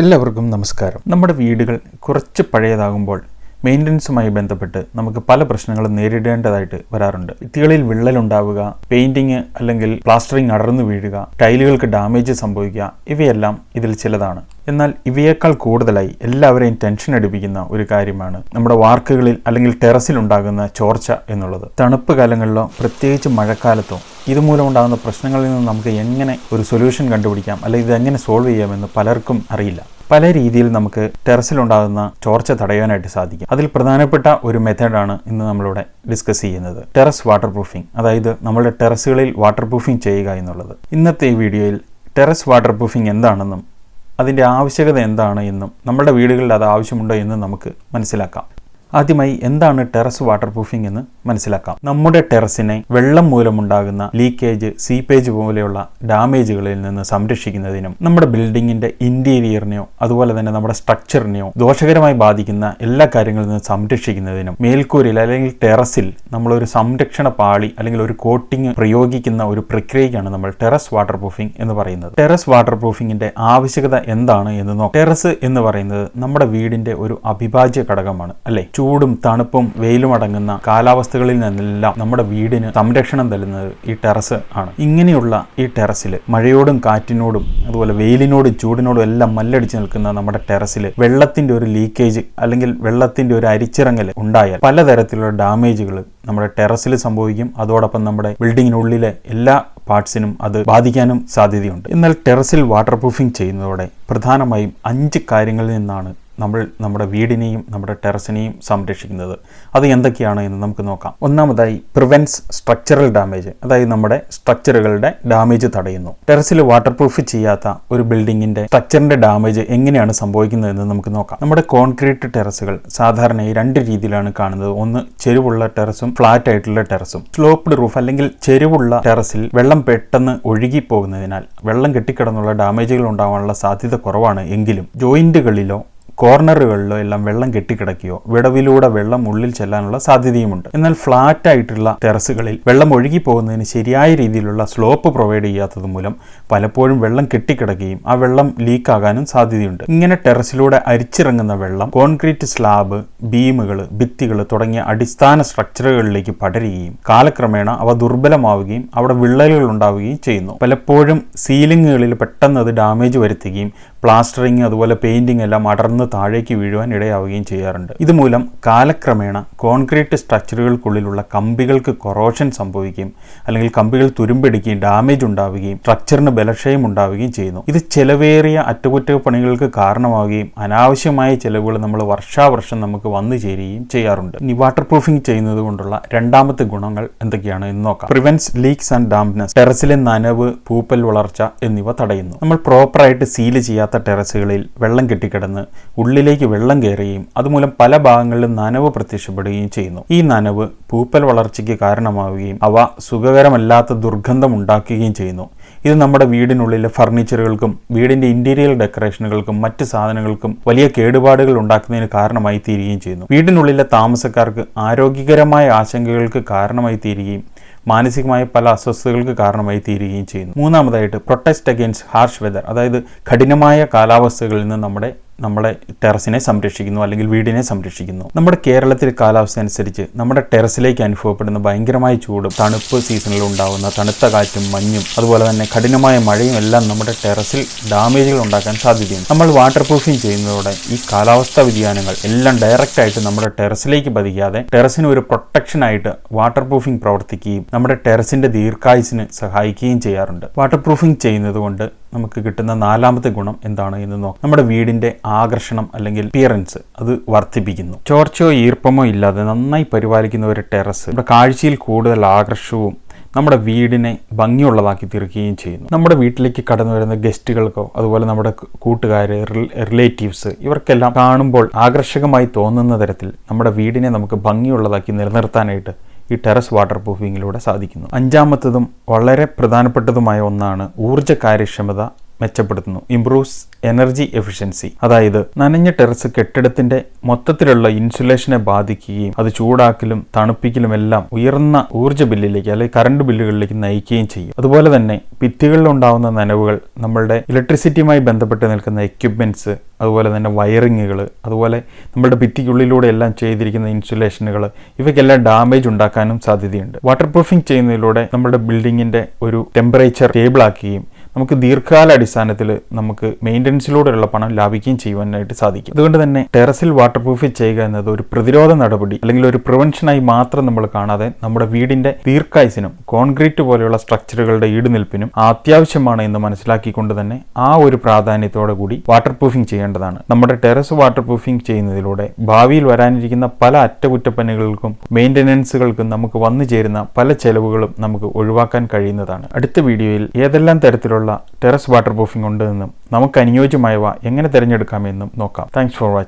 എല്ലാവർക്കും നമസ്കാരം. നമ്മുടെ വീടുകൾ കുറച്ച് പഴയതാകുമ്പോൾ മെയിന്റനൻസുമായി ബന്ധപ്പെട്ട് നമുക്ക് പല പ്രശ്നങ്ങളും നേരിടേണ്ടതായിട്ട് വരാറുണ്ട്. ഭിത്തികളിൽ വിള്ളലുണ്ടാവുക പെയിന്റിങ് അല്ലെങ്കിൽ പ്ലാസ്റ്ററിങ് അടർന്നു വീഴുക ടൈലുകൾക്ക് ഡാമേജ് സംഭവിക്കുക ഇവയെല്ലാം ഇതിൽ ചിലതാണ്. എന്നാൽ ഇവയേക്കാൾ കൂടുതലായി എല്ലാവരെയും ടെൻഷൻ അടിപ്പിക്കുന്ന ഒരു കാര്യമാണ് നമ്മുടെ വാർക്കുകളിൽ അല്ലെങ്കിൽ ടെറസിൽ ഉണ്ടാകുന്ന ചോർച്ച എന്നുള്ളത്. തണുപ്പ് കാലങ്ങളിലോ പ്രത്യേകിച്ച് മഴക്കാലത്തോ ഇതുമൂലം ഉണ്ടാകുന്ന പ്രശ്നങ്ങളിൽ നിന്ന് നമുക്ക് എങ്ങനെ ഒരു സൊല്യൂഷൻ കണ്ടുപിടിക്കാം? അല്ലെങ്കിൽ ഇത് എങ്ങനെ സോൾവ് ചെയ്യാമെന്ന് പലർക്കും അറിയില്ല. പല രീതിയിൽ നമുക്ക് ടെറസിലുണ്ടാകുന്ന ചോർച്ച തടയാനായിട്ട് സാധിക്കും. അതിൽ പ്രധാനപ്പെട്ട ഒരു മെത്തേഡാണ് ഇന്ന് നമ്മളിവിടെ ഡിസ്കസ് ചെയ്യുന്നത്. ടെറസ് വാട്ടർ പ്രൂഫിംഗ് അതായത് നമ്മുടെ ടെറസുകളിൽ വാട്ടർ പ്രൂഫിംഗ് ചെയ്യുക എന്നുള്ളത്. ഇന്നത്തെ ഈ വീഡിയോയിൽ ടെറസ് വാട്ടർ പ്രൂഫിംഗ് എന്താണെന്നും അതിന്റെ ആവശ്യകത എന്താണ് എന്നും നമ്മുടെ വീടുകളിൽ അത് ആവശ്യമുണ്ടോ എന്നും നമുക്ക് മനസ്സിലാക്കാം. ആദ്യമായി എന്താണ് ടെറസ് വാട്ടർ പ്രൂഫിംഗ് എന്ന് മനസ്സിലാക്കാം. നമ്മുടെ ടെറസിനെ വെള്ളം മൂലമുണ്ടാകുന്ന ലീക്കേജ് സീപ്പേജ് പോലെയുള്ള ഡാമേജുകളിൽ നിന്ന് സംരക്ഷിക്കുന്നതിനും നമ്മുടെ ബിൽഡിങ്ങിന്റെ ഇന്റീരിയറിനെയോ അതുപോലെ തന്നെ നമ്മുടെ സ്ട്രക്ചറിനെയോ ദോഷകരമായി ബാധിക്കുന്ന എല്ലാ കാര്യങ്ങളിൽ നിന്ന് സംരക്ഷിക്കുന്നതിനും മേൽക്കൂരയിൽ അല്ലെങ്കിൽ ടെറസിൽ നമ്മളൊരു സംരക്ഷണ പാളി അല്ലെങ്കിൽ ഒരു കോട്ടിംഗ് പ്രയോഗിക്കുന്ന ഒരു പ്രക്രിയയ്ക്കാണ് നമ്മൾ ടെറസ് വാട്ടർ പ്രൂഫിംഗ് എന്ന് പറയുന്നത്. ടെറസ് വാട്ടർ പ്രൂഫിംഗിന്റെ ആവശ്യകത എന്താണ് എന്ന് നോക്കാം. ടെറസ് എന്ന് പറയുന്നത് നമ്മുടെ വീടിന്റെ ഒരു അവിഭാജ്യ ഘടകമാണ് അല്ലെ? ചൂടും തണുപ്പും വെയിലും അടങ്ങുന്ന കാലാവസ്ഥകളിൽ നിന്നെല്ലാം നമ്മുടെ വീടിന് സംരക്ഷണം തരുന്നത് ഈ ടെറസ് ആണ്. ഇങ്ങനെയുള്ള ഈ ടെറസിൽ മഴയോടും കാറ്റിനോടും അതുപോലെ വെയിലിനോടും ചൂടിനോടും എല്ലാം മല്ലടിച്ച് നിൽക്കുന്ന നമ്മുടെ ടെറസിൽ വെള്ളത്തിന്റെ ഒരു ലീക്കേജ് അല്ലെങ്കിൽ വെള്ളത്തിന്റെ ഒരു അരിച്ചിറങ്ങൽ ഉണ്ടായാൽ പലതരത്തിലുള്ള ഡാമേജുകൾ നമ്മുടെ ടെറസിൽ സംഭവിക്കും. അതോടൊപ്പം നമ്മുടെ ബിൽഡിങ്ങിനുള്ളിലെ എല്ലാ പാർട്സിനും അത് ബാധിക്കാനും സാധ്യതയുണ്ട്. എന്നാൽ ടെറസിൽ വാട്ടർ പ്രൂഫിംഗ് ചെയ്യുന്നതോടെ പ്രധാനമായും അഞ്ച് കാര്യങ്ങളിൽ നിന്നാണ് നമ്മൾ നമ്മുടെ വീടിനെയും നമ്മുടെ ടെറസിനെയും സംരക്ഷിക്കുന്നത്. അത് എന്തൊക്കെയാണ് എന്ന് നമുക്ക് നോക്കാം. ഒന്നാമതായി പ്രിവെൻസ് സ്ട്രക്ചറൽ ഡാമേജ് അതായത് നമ്മുടെ സ്ട്രക്ചറുകളുടെ ഡാമേജ് തടയുന്നു. ടെറസിൽ വാട്ടർ പ്രൂഫ് ചെയ്യാത്ത ഒരു ബിൽഡിങ്ങിന്റെ സ്ട്രക്ചറിന്റെ ഡാമേജ് എങ്ങനെയാണ് സംഭവിക്കുന്നത് എന്ന് നമുക്ക് നോക്കാം. നമ്മുടെ കോൺക്രീറ്റ് ടെറസുകൾ സാധാരണയായി രണ്ട് രീതിയിലാണ് കാണുന്നത്. ഒന്ന് ചെരുവുള്ള ടെറസും ഫ്ലാറ്റ് ആയിട്ടുള്ള ടെറസും. സ്ലോപ്ഡ് റൂഫ് അല്ലെങ്കിൽ ചെരുവുള്ള ടെറസിൽ വെള്ളം പെട്ടെന്ന് ഒഴുകി പോകുന്നതിനാൽ വെള്ളം കെട്ടിക്കിടന്നുള്ള ഡാമേജുകൾ ഉണ്ടാകാനുള്ള സാധ്യത കുറവാണ്. എങ്കിലും ജോയിന്റുകളിലോ കോർണറുകളിലോ എല്ലാം വെള്ളം കെട്ടിക്കിടക്കുകയോ വിടവിലൂടെ വെള്ളം ഉള്ളിൽ ചെല്ലാനുള്ള സാധ്യതയുമുണ്ട്. എന്നാൽ ഫ്ലാറ്റ് ആയിട്ടുള്ള ടെറസുകളിൽ വെള്ളം ഒഴുകി പോകുന്നതിന് ശരിയായ രീതിയിലുള്ള സ്ലോപ്പ് പ്രൊവൈഡ് ചെയ്യാത്തത് മൂലം പലപ്പോഴും വെള്ളം കെട്ടിക്കിടക്കുകയും ആ വെള്ളം ലീക്കാകാനും സാധ്യതയുണ്ട്. ഇങ്ങനെ ടെറസിലൂടെ അരിച്ചിറങ്ങുന്ന വെള്ളം കോൺക്രീറ്റ് സ്ലാബ് ബീമുകൾ ഭിത്തികൾ തുടങ്ങിയ അടിസ്ഥാന സ്ട്രക്ചറുകളിലേക്ക് പടരുകയും കാലക്രമേണ അവ ദുർബലമാവുകയും അവിടെ വിള്ളലുകൾ ഉണ്ടാവുകയും ചെയ്യുന്നു. പലപ്പോഴും സീലിംഗുകളിൽ പെട്ടെന്ന് അത് ഡാമേജ് വരുത്തുകയും പ്ലാസ്റ്ററിങ് അതുപോലെ പെയിന്റിംഗ് എല്ലാം അടർന്ന് താഴേക്ക് വീഴുവാൻ ഇടയാവുകയും ചെയ്യാറുണ്ട്. ഇതുമൂലം കാലക്രമേണ കോൺക്രീറ്റ് സ്ട്രക്ചറുകൾക്കുള്ളിലുള്ള കമ്പികൾക്ക് കൊറോഷൻ സംഭവിക്കുകയും അല്ലെങ്കിൽ കമ്പികൾ തുരുമ്പെടുക്കുകയും ഡാമേജ് ഉണ്ടാവുകയും സ്ട്രക്ചറിന് ബലക്ഷയം ഉണ്ടാവുകയും ചെയ്യുന്നു. ഇത് ചെലവേറിയ അറ്റകുറ്റപ്പണികൾക്ക് കാരണമാവുകയും അനാവശ്യമായ ചെലവുകൾ നമ്മൾ വർഷാവർഷം നമുക്ക് വന്നു ചേരുകയും ചെയ്യാറുണ്ട്. ഇനി വാട്ടർ പ്രൂഫിംഗ് ചെയ്യുന്നത് കൊണ്ടുള്ള രണ്ടാമത്തെ ഗുണങ്ങൾ എന്തൊക്കെയാണ് എന്ന് നോക്കാം. പ്രിവെൻസ് ലീക്സ് ആൻഡ് ഡാംപ്നെസ് ടെറസിലെ നനവ് പൂപ്പൽ വളർച്ച എന്നിവ തടയുന്നു. നമ്മൾ പ്രോപ്പറായിട്ട് സീൽ ചെയ്യാത്ത ടെറസുകളിൽ വെള്ളം കെട്ടിക്കിടന്ന് ഉള്ളിലേക്ക് വെള്ളം കയറുകയും അതുമൂലം പല ഭാഗങ്ങളിലും നനവ് പ്രത്യക്ഷപ്പെടുകയും ചെയ്യുന്നു. ഈ നനവ് പൂപ്പൽ വളർച്ചയ്ക്ക് കാരണമാവുകയും അവ സുഖകരമല്ലാത്ത ദുർഗന്ധം ഉണ്ടാക്കുകയും ചെയ്യുന്നു. ഇത് നമ്മുടെ വീടിനുള്ളിലെ ഫർണിച്ചറുകൾക്കും വീടിന്റെ ഇന്റീരിയർ ഡെക്കറേഷനുകൾക്കും മറ്റ് സാധനങ്ങൾക്കും വലിയ കേടുപാടുകൾ ഉണ്ടാക്കുന്നതിന് കാരണമായി തീരുകയും ചെയ്യുന്നു. വീടിനുള്ളിലെ താമസക്കാർക്ക് ആരോഗ്യകരമായ ആശങ്കകൾക്ക് കാരണമായി തീരുകയും മാനസികമായ പല അസ്വസ്ഥതകൾക്ക് കാരണമായി തീരുകയും ചെയ്യുന്നു. മൂന്നാമതായിട്ട് പ്രൊട്ടസ്റ്റ് അഗെയിൻസ്റ്റ് ഹാർഷ് വെതർ അതായത് കഠിനമായ കാലാവസ്ഥകളിൽ നിന്ന് നമ്മുടെ നമ്മുടെ ടെറസിനെ സംരക്ഷിക്കുന്നു അല്ലെങ്കിൽ വീടിനെ സംരക്ഷിക്കുന്നു. നമ്മുടെ കേരളത്തിലെ കാലാവസ്ഥ അനുസരിച്ച് നമ്മുടെ ടെറസിലേക്ക് അനുഭവപ്പെടുന്ന ഭയങ്കരമായ ചൂടും തണുപ്പ് സീസണിൽ ഉണ്ടാകുന്ന തണുത്ത കാറ്റും മഞ്ഞും അതുപോലെ തന്നെ കഠിനമായ മഴയും എല്ലാം നമ്മുടെ ടെറസിൽ ഡാമേജുകൾ ഉണ്ടാക്കാൻ സാധ്യതയുണ്ട്. നമ്മൾ വാട്ടർ പ്രൂഫിംഗ് ചെയ്യുന്നതോടെ ഈ കാലാവസ്ഥാ വ്യതിയാനങ്ങൾ എല്ലാം ഡയറക്റ്റ് ആയിട്ട് നമ്മുടെ ടെറസിലേക്ക് പതിക്കാതെ ടെറസിന് ഒരു പ്രൊട്ടക്ഷൻ ആയിട്ട് വാട്ടർ പ്രൂഫിംഗ് പ്രവർത്തിക്കുകയും നമ്മുടെ ടെറസിന്റെ ദീർഘായുസിന് സഹായിക്കുകയും ചെയ്യാറുണ്ട്. വാട്ടർ പ്രൂഫിംഗ് ചെയ്യുന്നത് കൊണ്ട് നമുക്ക് കിട്ടുന്ന നാലാമത്തെ ഗുണം എന്താണ് എന്ന് നോക്കാം. നമ്മുടെ വീടിന്റെ ആകർഷണം അല്ലെങ്കിൽ അപ്പിയറൻസ് അത് വർദ്ധിപ്പിക്കുന്നു. ചോർച്ചയോ ഈർപ്പമോ ഇല്ലാതെ നന്നായി പരിപാലിക്കുന്ന ഒരു ടെറസ് നമ്മുടെ കാഴ്ചയിൽ കൂടുതൽ ആകർഷവും നമ്മുടെ വീടിനെ ഭംഗിയുള്ളതാക്കി തീർക്കുകയും ചെയ്യുന്നു. നമ്മുടെ വീട്ടിലേക്ക് കടന്നു വരുന്ന ഗസ്റ്റുകൾക്കോ അതുപോലെ നമ്മുടെ കൂട്ടുകാർ റിലേറ്റീവ്സ് ഇവർക്കെല്ലാം കാണുമ്പോൾ ആകർഷകമായി തോന്നുന്ന തരത്തിൽ നമ്മുടെ വീടിനെ നമുക്ക് ഭംഗിയുള്ളതാക്കി നിലനിർത്താനായിട്ട് ഈ ടെറസ് വാട്ടർ പ്രൂഫിങ്ങിലൂടെ സാധിക്കുന്നു. അഞ്ചാമത്തതും വളരെ പ്രധാനപ്പെട്ടതുമായ ഒന്നാണ് ഊർജ കാര്യക്ഷമത മെച്ചപ്പെടുത്തുന്നു. ഇംപ്രൂവ്സ് എനർജി എഫിഷ്യൻസി അതായത് നനഞ്ഞ ടെറസ് കെട്ടിടത്തിന്റെ മൊത്തത്തിലുള്ള ഇൻസുലേഷനെ ബാധിക്കുകയും അത് ചൂടാക്കലും തണുപ്പിക്കലും എല്ലാം ഉയർന്ന ഊർജ ബില്ലിലേക്ക് അല്ലെങ്കിൽ കറണ്ട് ബില്ലുകളിലേക്ക് നയിക്കുകയും ചെയ്യും. അതുപോലെ തന്നെ ഭിത്തികളിലുണ്ടാവുന്ന നനവുകൾ നമ്മളുടെ ഇലക്ട്രിസിറ്റിയുമായി ബന്ധപ്പെട്ട് നിൽക്കുന്ന എക്യുപ്മെന്റ്സ് അതുപോലെ തന്നെ വയറിങ്ങുകൾ അതുപോലെ നമ്മുടെ ഭിത്തിക്കുള്ളിലൂടെ എല്ലാം ചെയ്തിരിക്കുന്ന ഇൻസുലേഷനുകൾ ഇവയ്ക്കെല്ലാം ഡാമേജ് ഉണ്ടാക്കാനും സാധ്യതയുണ്ട്. വാട്ടർ പ്രൂഫിംഗ് ചെയ്യുന്നതിലൂടെ നമ്മുടെ ബിൽഡിങ്ങിന്റെ ഒരു ടെമ്പറേച്ചർ സ്റ്റേബിൾ ആക്കുകയും നമുക്ക് ദീർഘകാല അടിസ്ഥാനത്തിൽ നമുക്ക് മെയിന്റനൻസിലൂടെയുള്ള പണം ലാഭിക്കുകയും ചെയ്യുവാനായിട്ട് സാധിക്കും. അതുകൊണ്ട് തന്നെ ടെറസിൽ വാട്ടർ പ്രൂഫ് ചെയ്യുക എന്നത് ഒരു പ്രതിരോധ നടപടി അല്ലെങ്കിൽ ഒരു പ്രിവെൻഷനായി മാത്രം നമ്മൾ കാണാതെ നമ്മുടെ വീടിന്റെ ദീർഘായുസിനും കോൺക്രീറ്റ് പോലെയുള്ള സ്ട്രക്ചറുകളുടെ ഈടുനിൽപ്പിനും അത്യാവശ്യമാണ് എന്ന് മനസ്സിലാക്കിക്കൊണ്ട് തന്നെ ആ ഒരു പ്രാധാന്യത്തോടെ കൂടി വാട്ടർ പ്രൂഫിംഗ് ചെയ്യേണ്ടതാണ്. നമ്മുടെ ടെറസ് വാട്ടർ പ്രൂഫിംഗ് ചെയ്യുന്നതിലൂടെ ഭാവിയിൽ വരാനിരിക്കുന്ന പല അറ്റകുറ്റപ്പണികൾക്കും മെയിന്റനൻസുകൾക്കും നമുക്ക് വന്നു ചേരുന്ന പല ചെലവുകളും നമുക്ക് ഒഴിവാക്കാൻ കഴിയുന്നതാണ്. അടുത്ത വീഡിയോയിൽ ഏതെല്ലാം തരത്തിലുള്ള ടെറസ് വാട്ടർ പ്രൂഫിംഗ് ഉണ്ട് എന്നും നമുക്ക് അനുയോജ്യമായവ എങ്ങനെ തിരഞ്ഞെടുക്കാമെന്നും നോക്കാം. Thanks for watching